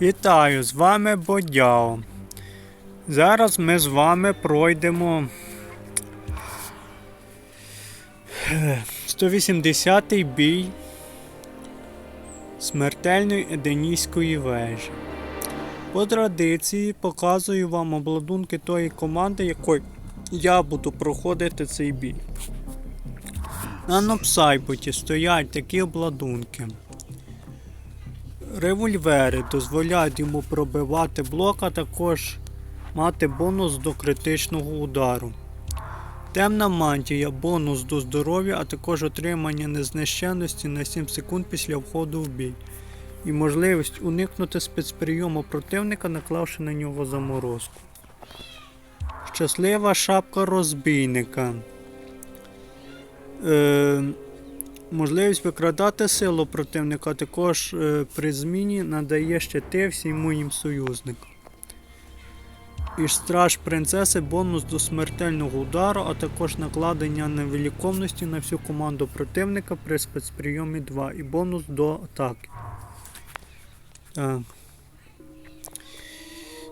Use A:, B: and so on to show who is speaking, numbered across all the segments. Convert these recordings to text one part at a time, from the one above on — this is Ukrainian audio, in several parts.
A: Вітаю, з вами Бодяо. Зараз ми з вами пройдемо 180-й бій смертельної Еденійської вежі. По традиції показую вам обладунки тої команди, якою я буду проходити цей бій. На Нопсайбуті стоять такі обладунки. Револьвери дозволяють йому пробивати блок, а також мати бонус до критичного удару. Темна мантія бонус до здоров'я, а також отримання незнищенності на 7 секунд після входу в бій. І можливість уникнути спецприйому противника, наклавши на нього заморозку. Щаслива шапка розбійника. Е, Можливість викрадати силу противника також е, при зміні надає щити всім моїм союзникам. І страж принцеси бонус до смертельного удару, а також накладення невиліковності на всю команду противника при спецприйомі 2 і бонус до атаки. Так.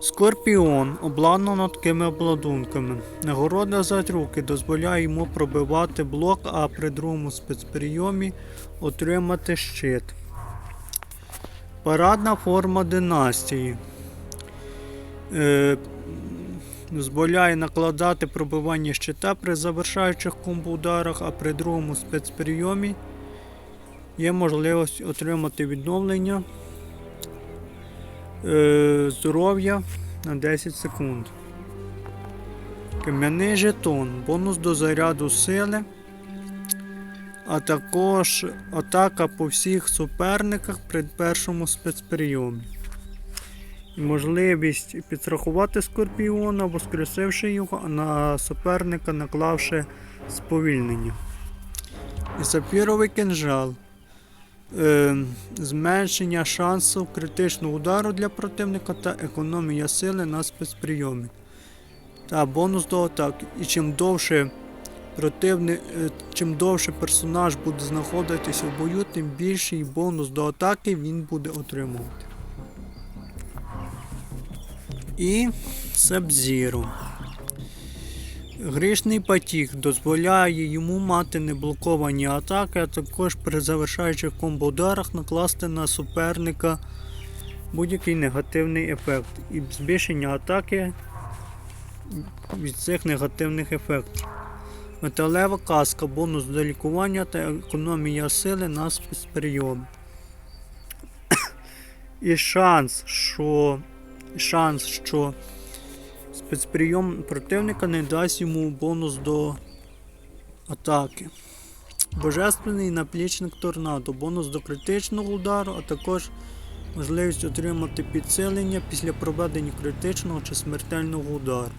A: Скорпіон обладнано такими обладунками. Нагорода за трюки дозволяє йому пробивати блок, а при другому спецприйомі отримати щит. Парадна форма династії. Е, дозволяє накладати пробивання щита при завершаючих комбо-ударах, а при другому спецприйомі є можливість отримати відновлення здоров'я на 10 секунд. Кам'яний жетон, бонус до заряду сили, а також атака по всіх суперниках при першому спецприйомі. Можливість підстрахувати скорпіона, воскресивши його, а на суперника наклавши сповільнення. І сапфіровий кинжал е, зменшення шансу критичного удару для противника та економія сили на спецприйомі. Та бонус до атаки. І чим довше противник, е, чим довше персонаж буде знаходитися в бою, тим більший бонус до атаки він буде отримувати. І Сабзіру. Грішний потік дозволяє йому мати неблоковані атаки, а також при завершаючих комбо-ударах накласти на суперника будь-який негативний ефект і збільшення атаки від цих негативних ефектів. Металева каска, бонус до лікування та економія сили на спецприйом. І шанс, що шанс, що Спецприйом противника не дасть йому бонус до атаки. Божественний наплічник торнадо, бонус до критичного удару, а також можливість отримати підсилення після проведення критичного чи смертельного удару.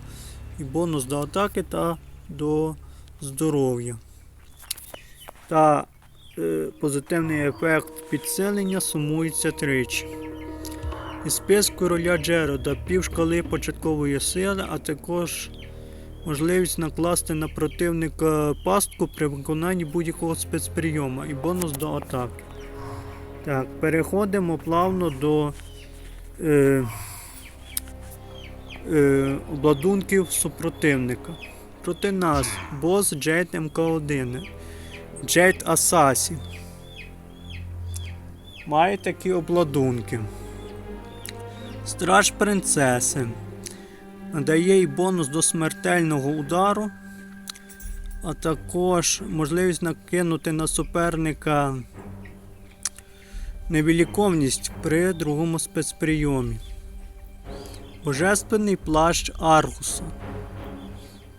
A: І бонус до атаки та до здоров'я. Та е, позитивний ефект підсилення сумується тричі. Із списку короля Джерода пів шкали початкової сили, а також можливість накласти на противника пастку при виконанні будь-якого спецприйому і бонус до атаки. Так, переходимо плавно до е, е, обладунків супротивника. Проти нас бос Джейт МК1. Джейт Асасі. Має такі обладунки. Страж принцеси. Надає їй бонус до смертельного удару, а також можливість накинути на суперника невіліковність при другому спецприйомі. Божественний плащ Аргуса.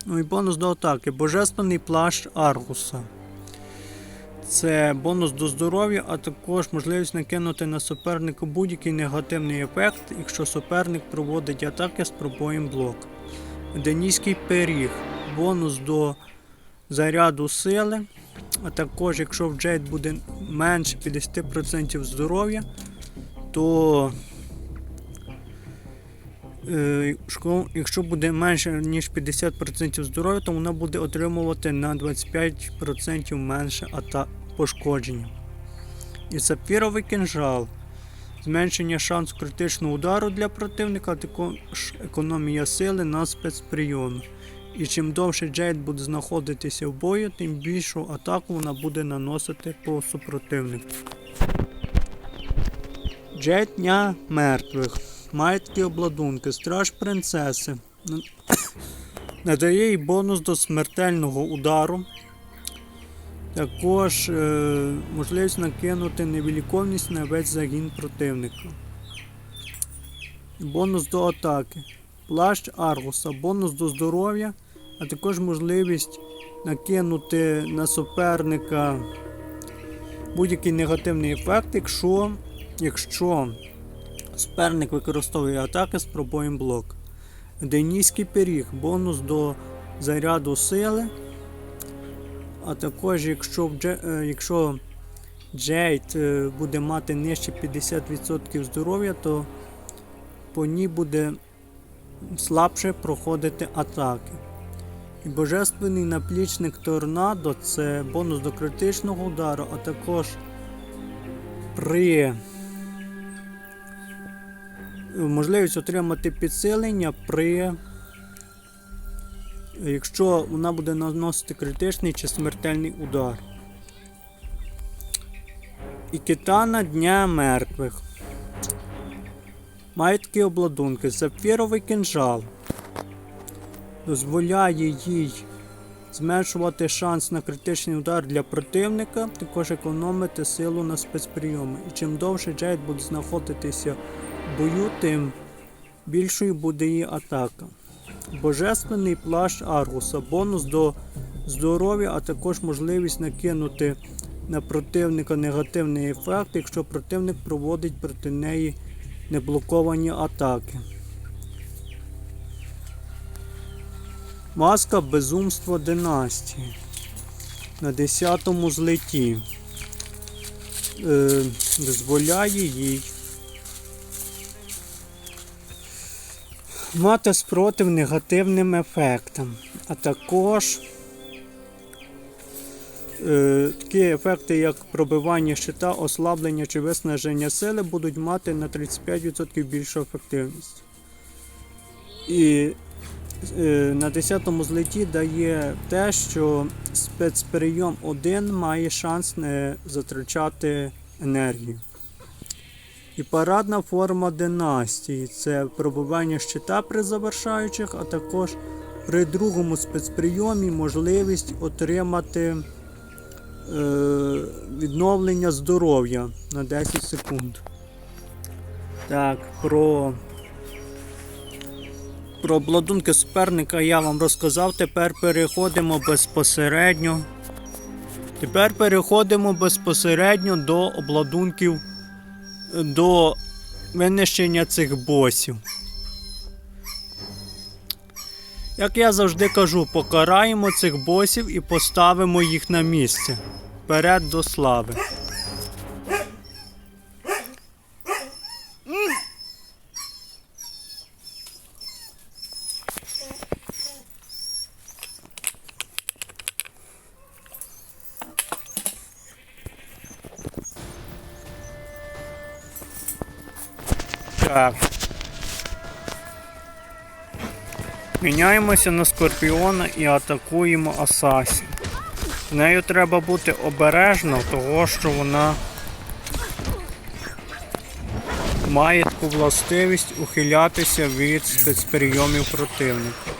A: Ну і бонус до атаки. Божественний плащ Аргуса. Це бонус до здоров'я, а також можливість накинути на суперника будь-який негативний ефект, якщо суперник проводить атаки з пробоєм блок. Денійський пиріг. Бонус до заряду сили. А також, якщо в Джейд буде менше 50% здоров'я, то е, якщо буде менше ніж 50% здоров'я, то вона буде отримувати на 25% менше ата- пошкодження. І сапфіровий кинжал. зменшення шансу критичного удару для противника, а також економія сили на спецприйоми. І чим довше Джейд буде знаходитися в бою, тим більшу атаку вона буде наносити по супротивнику. Джейд дня мертвих. Має обладунки. Страж принцеси. Надає їй бонус до смертельного удару. Також е, можливість накинути невіліковність на весь загін противника. Бонус до атаки. Плащ Аргуса. Бонус до здоров'я, а також можливість накинути на суперника будь-який негативний ефект, якщо, якщо суперник використовує атаки з пробоєм блок. Денійський пиріг. Бонус до заряду сили. А також, якщо, е, якщо Джейд е, буде мати нижче 50% здоров'я, то по ній буде слабше проходити атаки. І божественний наплічник торнадо це бонус до критичного удару, а також при можливість отримати підсилення при якщо вона буде наносити критичний чи смертельний удар. І китана Дня мертвих. Має такі обладунки. Сапфіровий кинжал. Дозволяє їй зменшувати шанс на критичний удар для противника, також економити силу на спецприйоми. І чим довше Джейд буде знаходитися в бою, тим більшою буде її атака. Божественний плащ Аргуса, бонус до здоров'я, а також можливість накинути на противника негативний ефект, якщо противник проводить проти неї неблоковані атаки. Маска безумства династії. На 10-му злеті. Е, дозволяє їй мати спротив негативним ефектам, а також е, такі ефекти, як пробивання щита, ослаблення чи виснаження сили, будуть мати на 35% більшу ефективність. І е, на 10-му злеті дає те, що спецперейом 1 має шанс не затрачати енергію. І парадна форма династії це пробування щита при завершаючих, а також при другому спецприйомі можливість отримати е, відновлення здоров'я на 10 секунд. Так, про, про обладунки суперника я вам розказав. Тепер переходимо безпосередньо. Тепер переходимо безпосередньо до обладунків до винищення цих босів. Як я завжди кажу, покараємо цих босів і поставимо їх на місце. Вперед до слави. Так. Міняємося на Скорпіона і атакуємо Асасі. З нею треба бути обережно, того що вона має таку властивість ухилятися від спецперейомів противника.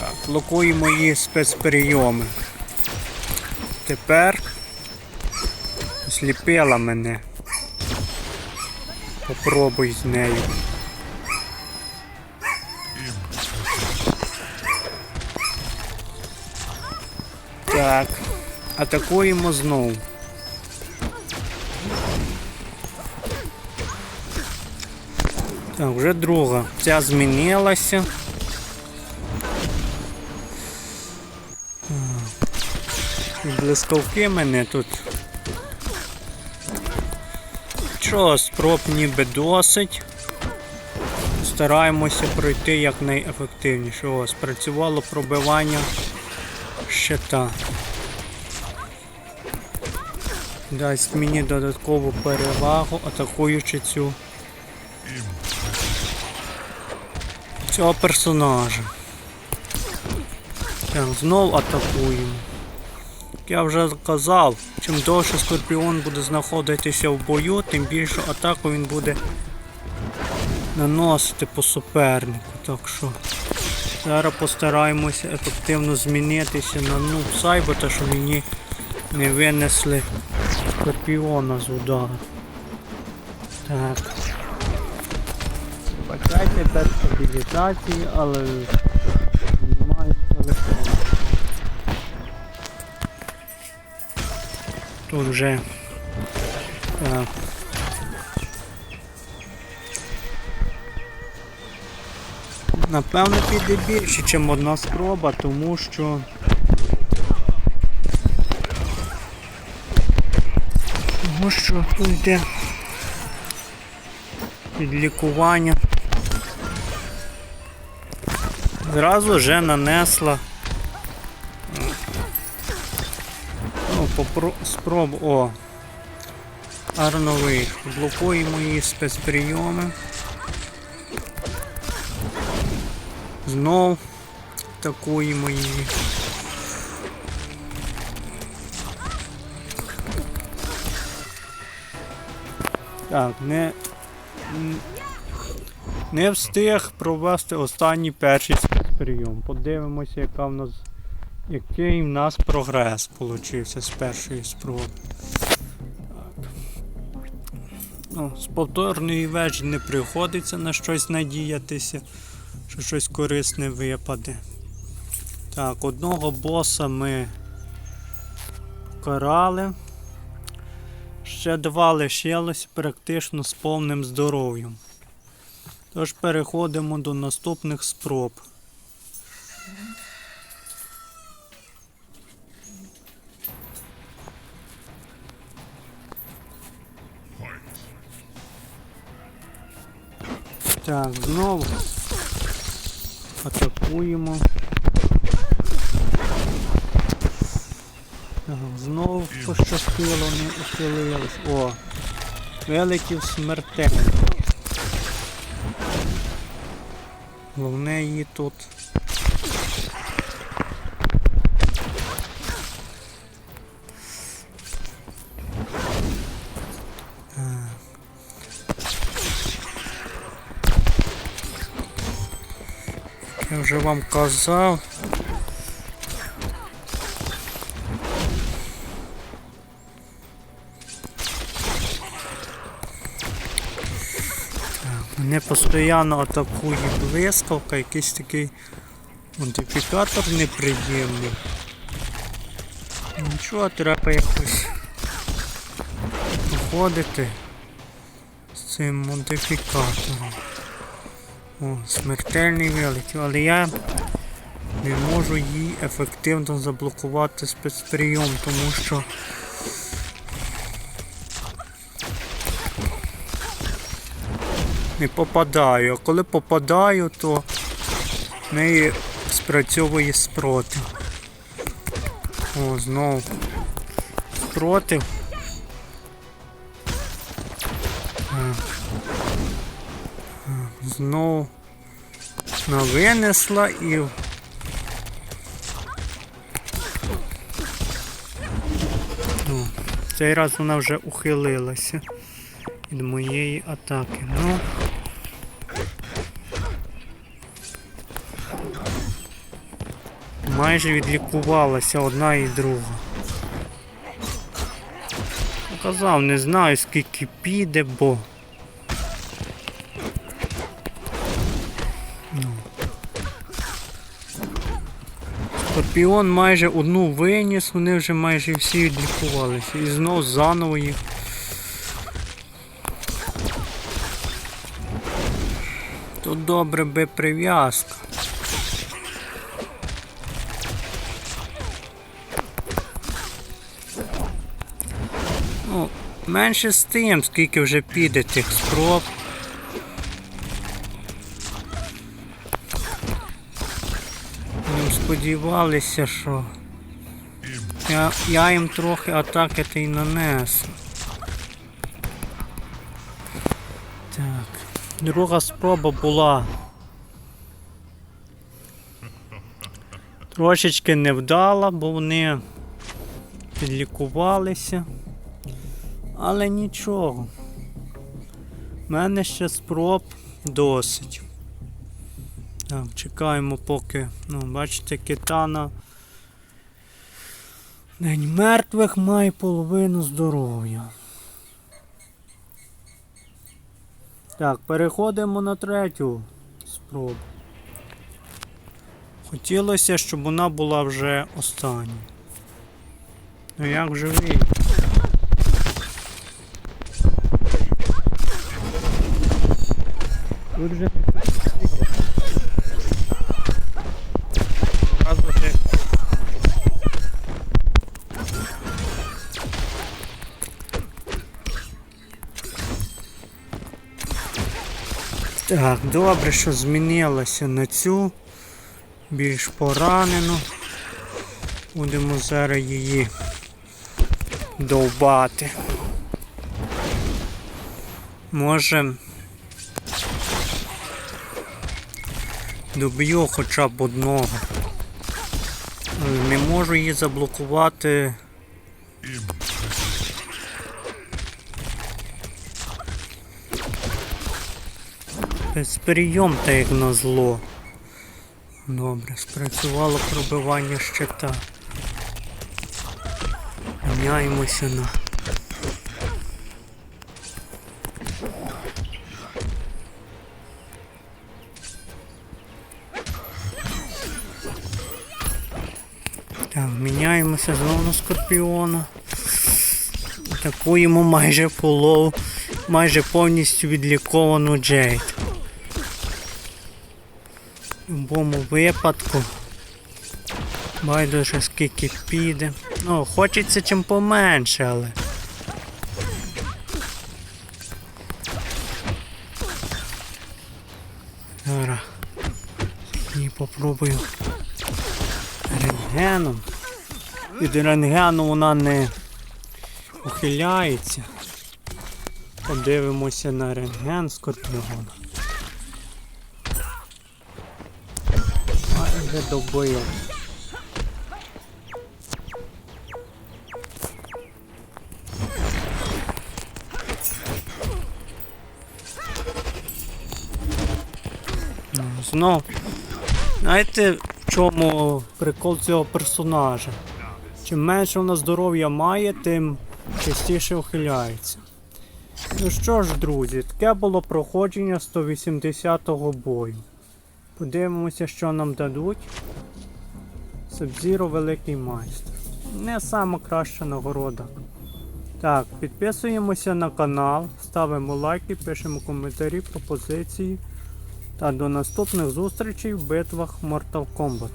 A: Так, блокуємо її спецперейоми. Тепер сліпила мене. Попробуй з нею. Так, атакуємо знову. Так, вже друга. Ця змінилася. Блискавки мене тут. Що, спроб ніби досить. Стараємося пройти якнайефективніше. О, спрацювало пробивання щита. дасть мені додаткову перевагу, атакуючи цю цього персонажа. Так, знов атакуємо. Як я вже казав, чим довше Скорпіон буде знаходитися в бою, тим більшу атаку він буде наносити по супернику. Так що зараз постараємося ефективно змінитися на нуб Сайбота, щоб мені не винесли Скорпіона з удару. Так. Бачайте без стабілізації, але Тут вже так. Напевно піде більше, ніж одна спроба, тому що тому що тут йде підлікування. Зразу вже нанесла. Попро... спробу. О. Гарно вийшло. Блокуємо її спецприйоми. Знов атакуємо її. Так, не, не встиг провести останній перший спецприйом. Подивимося, яка в нас, який в нас прогрес получився з першої спроби. Так. Ну, з повторної вежі не приходиться на щось надіятися, що щось корисне випаде. Так, одного боса ми покарали. Ще два лишилось практично з повним здоров'ям. Тож переходимо до наступних спроб. Так, знову атакуємо. Так, знову пощастило, не ухилились. О! Вилетів смертельно. Головне її тут. Вже вам казав. Мене постійно атакує блискавка, якийсь такий модифікатор неприємний. Нічого, треба якось походити з цим модифікатором. О, смертельний вилетів, але я не можу її ефективно заблокувати спецприйом, тому що не попадаю. А коли попадаю, то в неї спрацьовує спротив. О, знову спротив. Вона винесла і. О, цей раз вона вже ухилилася від моєї атаки. Ну. Майже відлікувалася одна і друга. Казав, не знаю скільки піде, бо. Скорпіон майже одну виніс, вони вже майже всі відлікувалися. І знов заново їх. Тут добре би прив'язка. Ну, менше з тим, скільки вже піде тих спроб. Сподівалися, що Я, я їм трохи атаки та й нанесу. Так. Друга спроба була. Трошечки невдала, бо вони підлікувалися. Але нічого. У мене ще спроб досить. Так, чекаємо поки. Ну, бачите, китана. День мертвих має половину здоров'я. Так, переходимо на третю спробу. Хотілося, щоб вона була вже остання. Ну як вже вийде? Тут же Так, добре, що змінилося на цю більш поранену. Будемо зараз її довбати. Може доб'ю хоча б одного. Не можу її заблокувати. Безприйом та як на зло. Добре, спрацювало пробивання щита. Міняємося на. Так, міняємося знову на скорпіона. Атакуємо майже полов, майже повністю відліковану Джейд. В будь-якому випадку. Байдуже скільки піде. Ну, хочеться чим поменше, але. Зараз. І попробую рентгеном. Від рентгену вона не ухиляється. Подивимося на рентген скорпіона. Майже добив. Ну, Знов. Знаєте, в чому прикол цього персонажа? Чим менше вона здоров'я має, тим частіше ухиляється. Ну що ж, друзі, таке було проходження 180-го бою. Подивимося, що нам дадуть. Сабзіро великий майстер. Не сама краща нагорода. Так, підписуємося на канал, ставимо лайки, пишемо коментарі, пропозиції. Та до наступних зустрічей в битвах Mortal Kombat.